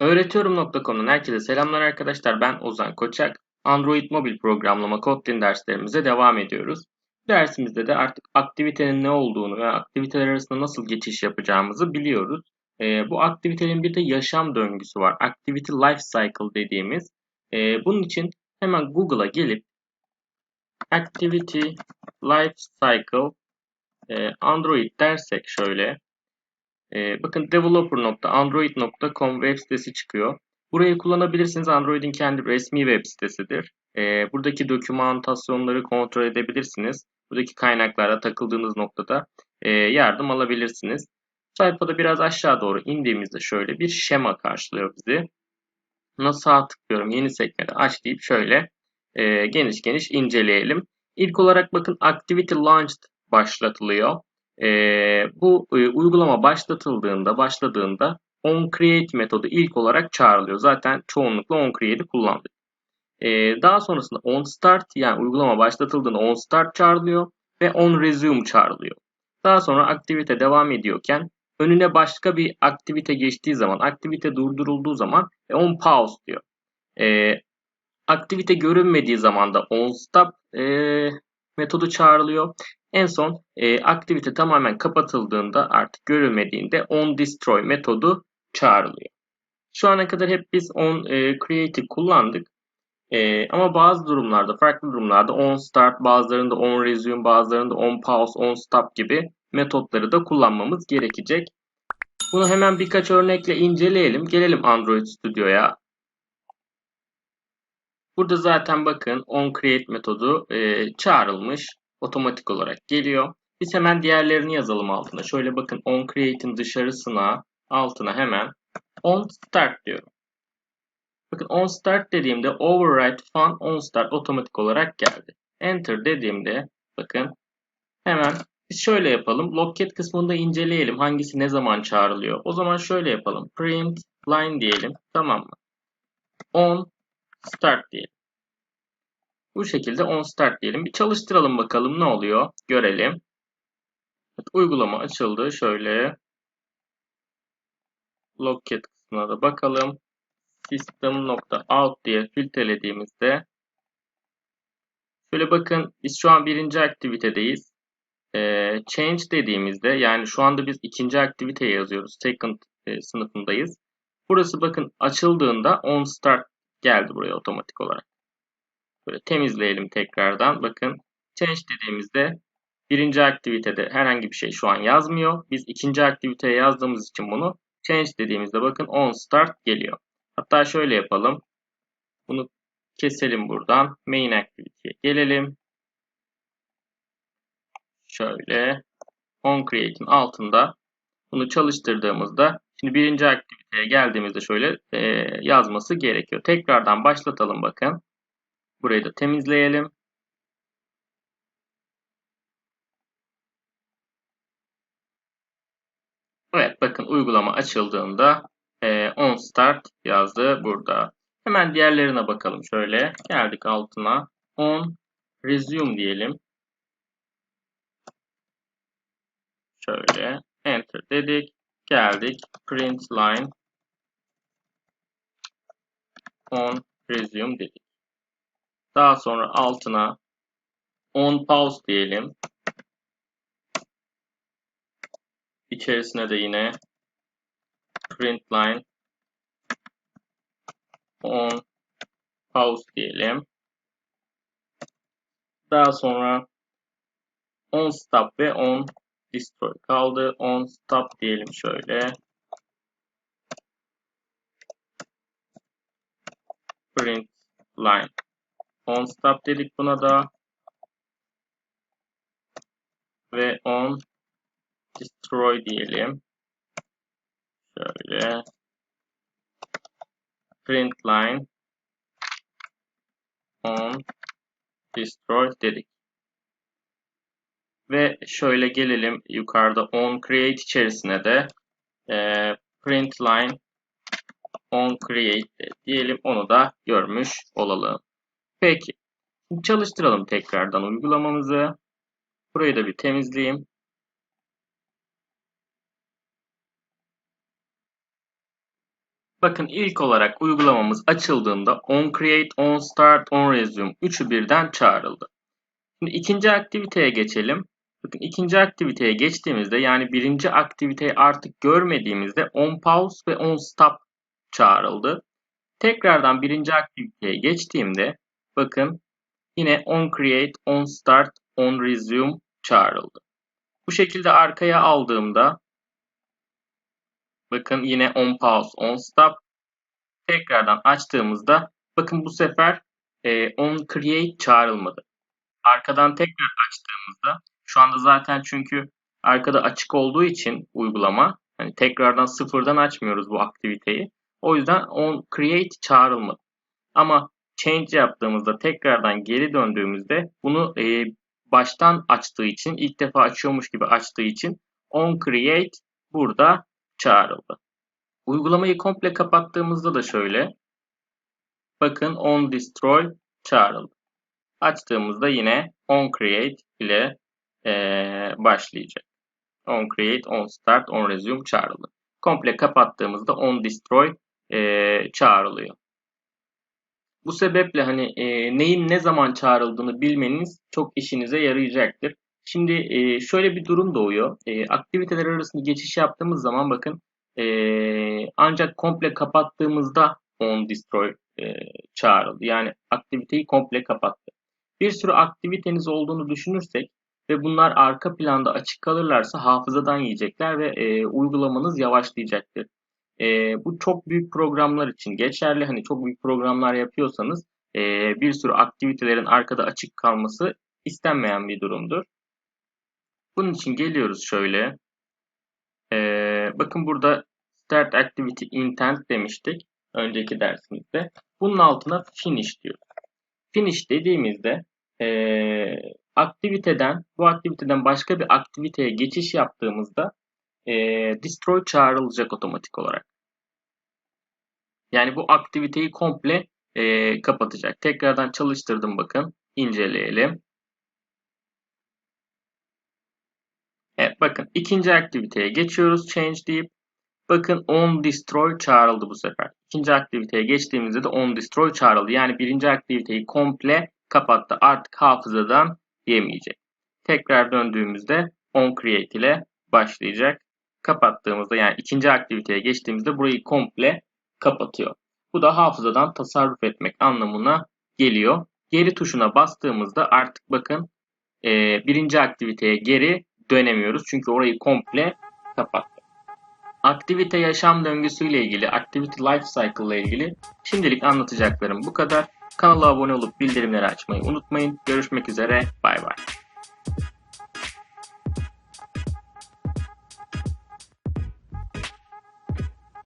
Öğretiyorum.com'dan herkese selamlar arkadaşlar. Ben Ozan Koçak. Android mobil programlama Kotlin derslerimize devam ediyoruz. Dersimizde de artık aktivitenin ne olduğunu ve aktiviteler arasında nasıl geçiş yapacağımızı biliyoruz. Ee, bu aktivitenin bir de yaşam döngüsü var. Activity Life Cycle dediğimiz. Ee, bunun için hemen Google'a gelip Activity Life Cycle e, Android dersek şöyle e, bakın developer.android.com web sitesi çıkıyor. Burayı kullanabilirsiniz. Android'in kendi resmi web sitesidir. E, buradaki dokümantasyonları kontrol edebilirsiniz. Buradaki kaynaklara takıldığınız noktada e, yardım alabilirsiniz. Sayfada biraz aşağı doğru indiğimizde şöyle bir şema karşılıyor bizi. Buna sağ tıklıyorum. Yeni sekmede aç deyip şöyle e, geniş geniş inceleyelim. İlk olarak bakın Activity Launched başlatılıyor. E, bu e, uygulama başlatıldığında, başladığında onCreate metodu ilk olarak çağrılıyor. Zaten çoğunlukla onCreate'i kullandık. E, daha sonrasında onStart yani uygulama başlatıldığında onStart çağrılıyor ve onResume çağrılıyor. Daha sonra aktivite devam ediyorken önüne başka bir aktivite geçtiği zaman, aktivite durdurulduğu zaman onPause diyor. E, aktivite görünmediği zaman da onStop e, metodu çağrılıyor. En son e, aktivite tamamen kapatıldığında artık görülmediğinde onDestroy metodu çağrılıyor. Şu ana kadar hep biz onCreate'i kullandık. E, ama bazı durumlarda, farklı durumlarda onStart, bazılarında onResume, bazılarında onPause, onStop gibi metotları da kullanmamız gerekecek. Bunu hemen birkaç örnekle inceleyelim. Gelelim Android Studio'ya. Burada zaten bakın onCreate metodu e, çağrılmış otomatik olarak geliyor. Biz hemen diğerlerini yazalım altına. Şöyle bakın onCreate'in dışarısına altına hemen onStart diyorum. Bakın onStart dediğimde override fun onStart otomatik olarak geldi. Enter dediğimde bakın hemen biz şöyle yapalım. Locket kısmında inceleyelim. Hangisi ne zaman çağrılıyor. O zaman şöyle yapalım. Print line diyelim. Tamam mı? On start diyelim. Bu şekilde on start diyelim. Bir çalıştıralım bakalım ne oluyor. Görelim. Evet, uygulama açıldı. Şöyle Locket kısmına da bakalım. System.out diye filtrelediğimizde şöyle bakın biz şu an birinci aktivitedeyiz. Ee, change dediğimizde yani şu anda biz ikinci aktiviteye yazıyoruz. Second e, sınıfındayız. Burası bakın açıldığında on start geldi buraya otomatik olarak. Böyle temizleyelim tekrardan. Bakın change dediğimizde birinci aktivitede herhangi bir şey şu an yazmıyor. Biz ikinci aktiviteye yazdığımız için bunu change dediğimizde bakın on start geliyor. Hatta şöyle yapalım. Bunu keselim buradan. Main activity'ye gelelim. Şöyle on create'in altında bunu çalıştırdığımızda şimdi birinci aktiviteye geldiğimizde şöyle e, yazması gerekiyor. Tekrardan başlatalım bakın. Burayı da temizleyelim. Evet bakın uygulama açıldığında e, on start yazdı burada. Hemen diğerlerine bakalım şöyle. Geldik altına. On resume diyelim. Şöyle enter dedik. Geldik print line on resume dedik. Daha sonra altına on pause diyelim. İçerisine de yine print line on pause diyelim. Daha sonra on stop ve on destroy kaldı. On stop diyelim şöyle. Print line on stop dedik buna da. Ve on destroy diyelim. Şöyle print line on destroy dedik. Ve şöyle gelelim yukarıda on create içerisine de e, print line on create diyelim onu da görmüş olalım. Peki. Şimdi çalıştıralım tekrardan uygulamamızı. Burayı da bir temizleyeyim. Bakın ilk olarak uygulamamız açıldığında on create, on start, on resume üçü birden çağrıldı. Şimdi ikinci aktiviteye geçelim. Bakın ikinci aktiviteye geçtiğimizde yani birinci aktiviteyi artık görmediğimizde on pause ve on stop çağrıldı. Tekrardan birinci aktiviteye geçtiğimde bakın yine on create, on start, on resume çağrıldı. Bu şekilde arkaya aldığımda bakın yine on pause, on stop tekrardan açtığımızda bakın bu sefer e, on create çağrılmadı. Arkadan tekrar açtığımızda şu anda zaten çünkü arkada açık olduğu için uygulama hani tekrardan sıfırdan açmıyoruz bu aktiviteyi. O yüzden on create çağrılmadı. Ama change yaptığımızda tekrardan geri döndüğümüzde bunu e, baştan açtığı için ilk defa açıyormuş gibi açtığı için on create burada çağrıldı. Uygulamayı komple kapattığımızda da şöyle bakın on destroy çağrıldı. Açtığımızda yine on create ile e, başlayacak. On create, on start, on resume çağrıldı. Komple kapattığımızda on destroy e, çağrılıyor. Bu sebeple hani e, neyin ne zaman çağrıldığını bilmeniz çok işinize yarayacaktır. Şimdi e, şöyle bir durum doğuyor. E, aktiviteler arasında geçiş yaptığımız zaman bakın e, ancak komple kapattığımızda on destroy e, çağrıldı. Yani aktiviteyi komple kapattı. Bir sürü aktiviteniz olduğunu düşünürsek ve bunlar arka planda açık kalırlarsa hafızadan yiyecekler ve e, uygulamanız yavaşlayacaktır. E, bu çok büyük programlar için geçerli. Hani çok büyük programlar yapıyorsanız e, bir sürü aktivitelerin arkada açık kalması istenmeyen bir durumdur. Bunun için geliyoruz şöyle. E, bakın burada Start Activity Intent demiştik önceki dersimizde. Bunun altına Finish diyoruz. Finish dediğimizde e, aktiviteden bu aktiviteden başka bir aktiviteye geçiş yaptığımızda e, destroy çağrılacak otomatik olarak. Yani bu aktiviteyi komple e, kapatacak. Tekrardan çalıştırdım bakın. inceleyelim. Evet bakın ikinci aktiviteye geçiyoruz. Change deyip bakın on destroy çağrıldı bu sefer. İkinci aktiviteye geçtiğimizde de on destroy çağrıldı. Yani birinci aktiviteyi komple kapattı. Artık hafızadan yemeyecek. Tekrar döndüğümüzde on create ile başlayacak. Kapattığımızda yani ikinci aktiviteye geçtiğimizde burayı komple kapatıyor. Bu da hafızadan tasarruf etmek anlamına geliyor. Geri tuşuna bastığımızda artık bakın e, birinci aktiviteye geri dönemiyoruz. Çünkü orayı komple kapattı. Aktivite yaşam döngüsü ile ilgili, activity life cycle ile ilgili şimdilik anlatacaklarım bu kadar. Kanala abone olup bildirimleri açmayı unutmayın. Görüşmek üzere. Bay bay.